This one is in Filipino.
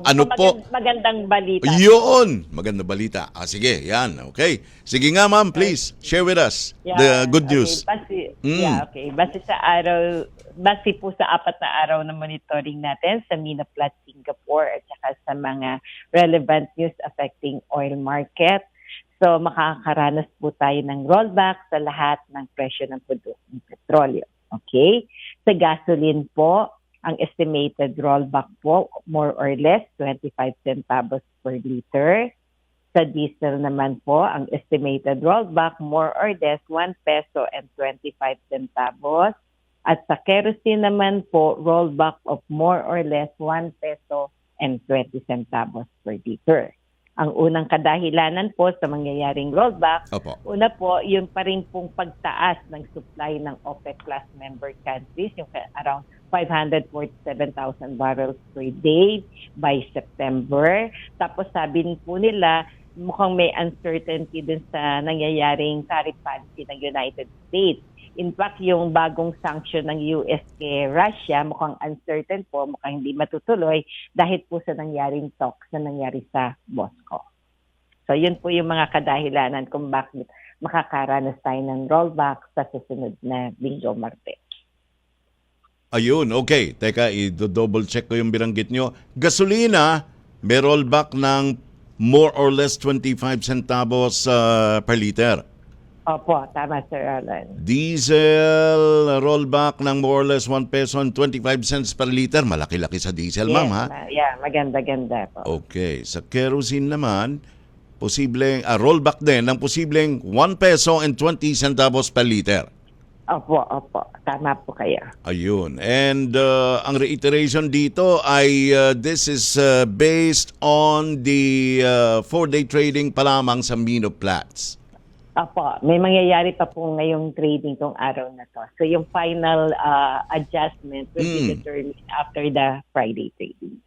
ma'am. Ano po? magand- Magandang balita. Yun! Maganda balita. Ah, sige, yan. Okay. Sige nga, ma'am, please. Share with us the good news. Okay, base, Mm. Yeah, okay. Base sa araw, base po sa apat na araw na monitoring natin sa Minaplat, Singapore at saka sa mga relevant news affecting oil market. So makakaranas po tayo ng rollback sa lahat ng presyo ng produktong petrolyo. Okay? Sa gasoline po, ang estimated rollback po, more or less, 25 centavos per liter. Sa diesel naman po, ang estimated rollback more or less 1 peso and 25 centavos. At sa kerosene naman po, rollback of more or less 1 peso and 20 centavos per liter. Ang unang kadahilanan po sa mangyayaring rollback, Opo. una po, yung pa rin pong pagtaas ng supply ng OPEC Plus member countries, yung around 547,000 barrels per day by September. Tapos sabi po nila, mukhang may uncertainty din sa nangyayaring tariff policy ng United States. In fact, yung bagong sanction ng US kay Russia, mukhang uncertain po, mukhang hindi matutuloy dahil po sa nangyaring talks na nangyari sa Moscow. So yun po yung mga kadahilanan kung bakit makakaranas tayo ng rollback sa susunod na linggo Martes. Ayun, okay. Teka, i-double check ko yung binanggit nyo. Gasolina, may rollback ng more or less 25 centavos uh, per liter. Opo, tama Sir Alan. Diesel, rollback ng more or less 1 peso and 25 cents per liter. Malaki-laki sa diesel, ma'am, ha? ma- yeah, maganda-ganda po. Okay. Sa kerosene naman, posibleng, ah, rollback din ng posibleng 1 peso and 20 centavos per liter. Opo, opo. Tama po kayo. Ayun. And uh, ang reiteration dito ay uh, this is uh, based on the uh, four-day trading pa lamang sa Mino Platts. Opo, may mangyayari pa po ngayong trading tong araw na to. So yung final uh, adjustment will Mm. be determined after the Friday trading.